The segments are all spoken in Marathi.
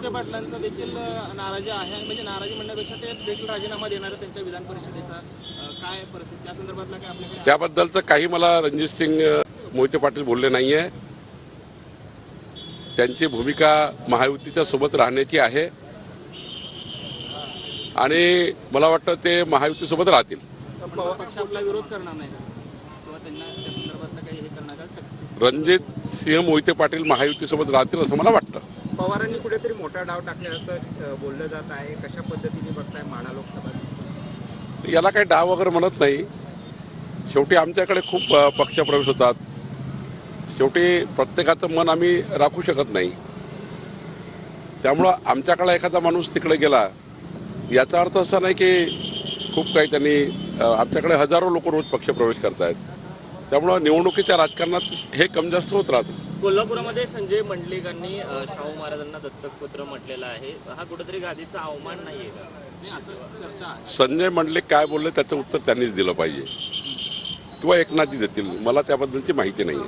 मोहिते पाटलांचा देखील नाराजी आहे. म्हणजे नाराजी म्हणण्यापेक्षा ते देखील राजीनामा देणार त्यांच्या विधान परिषदेचा. काय परिस्थिती? त्या संदर्भातला काय आपल्याकडे त्याबद्दलचं काही मला रणजित सिंग मोहिते पाटील बोलले नाही आहे त्यांची भूमिका महायुतीच्या सोबत राहण्याची आहे. आणि मला वाटतं ते महायुतीसोबत राहतील. पण पक्ष आपला विरोध करणार नाही रणजित सिंह मोहिते पाटील महायुतीसोबत राहतील असं मला वाटतं. पवारांनी कुठेतरी मोठा डाव टाकल्याचं बोललं जात आहे. कशा पद्धतीने बघताय माढा लोकसभा याला काही डाव वगैरे म्हणत नाही. शेवटी आमच्याकडे खूप पक्षप्रवेश होतात. शेवटी प्रत्येकाचं मन आम्ही राखू शकत नाही. त्यामुळं आमच्याकडे एखादा माणूस तिकडे गेला याचा अर्थ असा नाही की खूप काही त्यांनी आमच्याकडे हजारो लोक रोज पक्षप्रवेश करतायत. त्यामुळं निवडणुकीच्या राजकारणात हे कमी जास्त होत राहतं. कोल्हापुरामध्ये संजय मंडलिकांनी शाहू महाराजांना दत्तकपत्र म्हटलेलं आहे. हा कुठेतरी गादीचा अवमान का? नाही असं चर्चा आहे. संजय मंडलिक काय बोलले त्याचं उत्तर त्यांनीच दिलं पाहिजे. किंवा एकनाथजी देतील. मला त्याबद्दलची माहिती नाही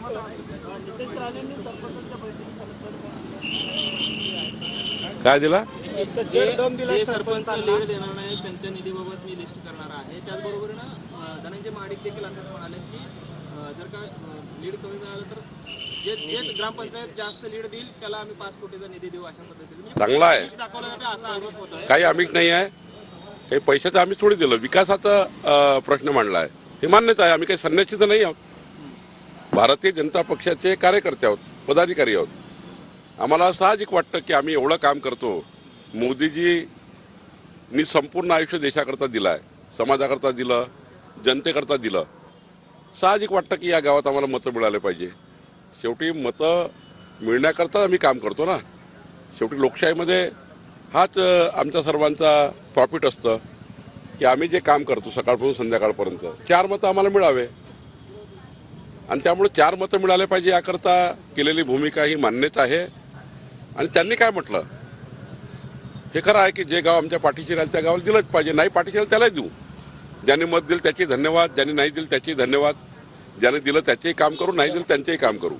काय दिला? सरपंच लीड देणार नाही त्यांच्या निधीबाबत मी लिस्ट करणार आहे. त्याचबरोबर ना धनंजय महाडिक देखील असंच म्हणाले की जर का लीड कमी मिळालं तर ग्रामपंचायत जास्त लीड देईल त्याला आम्ही पाच कोटीचा निधी देऊ अशा पद्धतीने. म्हणजे चांगला आहे. असा आरोप काही आम्हीच नाही आहे. काही पैशाचं आम्ही थोडी दिलं. विकासाचा प्रश्न मांडला आहे हे मान्यच आहे. आम्ही काही संन्यासी तर नाही आहोत. भारतीय जनता पक्षाचे कार्यकर्ते आहोत पदाधिकारी आहोत. आम्हाला साहजिक वाटतं की आम्ही एवढं काम करतो. मोदीजींनी संपूर्ण आयुष्य देशाकरता दिलं आहे समाजाकरता दिलं. जनतेकरता दिलं. साहजिक वाटतं की या गावात आम्हाला मतं मिळाले पाहिजे. शेवटी मतं मिळण्याकरता आम्ही काम करतो ना. शेवटी लोकशाहीमध्ये हाच आमच्या सर्वांचा प्रॉफिट असतं की आम्ही जे काम करतो सकाळपासून संध्याकाळपर्यंत चार मतं आम्हाला मिळावे. आणि त्यामुळे चार मतं मिळाले पाहिजे याकरता केलेली भूमिका ही मान्यच आहे. आणि त्यांनी काय म्हटलं? हे खरं आहे की जे गाव आमच्या पाठीशी राहील त्या गावाला दिलंच पाहिजे. नाही पाठीशी राहील त्यालाही देऊ. ज्यांनी मत दिलं त्याचे धन्यवाद ज्यांनी नाही दिलं त्याचे धन्यवाद. ज्याने दिलं त्याचेही काम करू नाही दिलं त्यांचेही काम करू.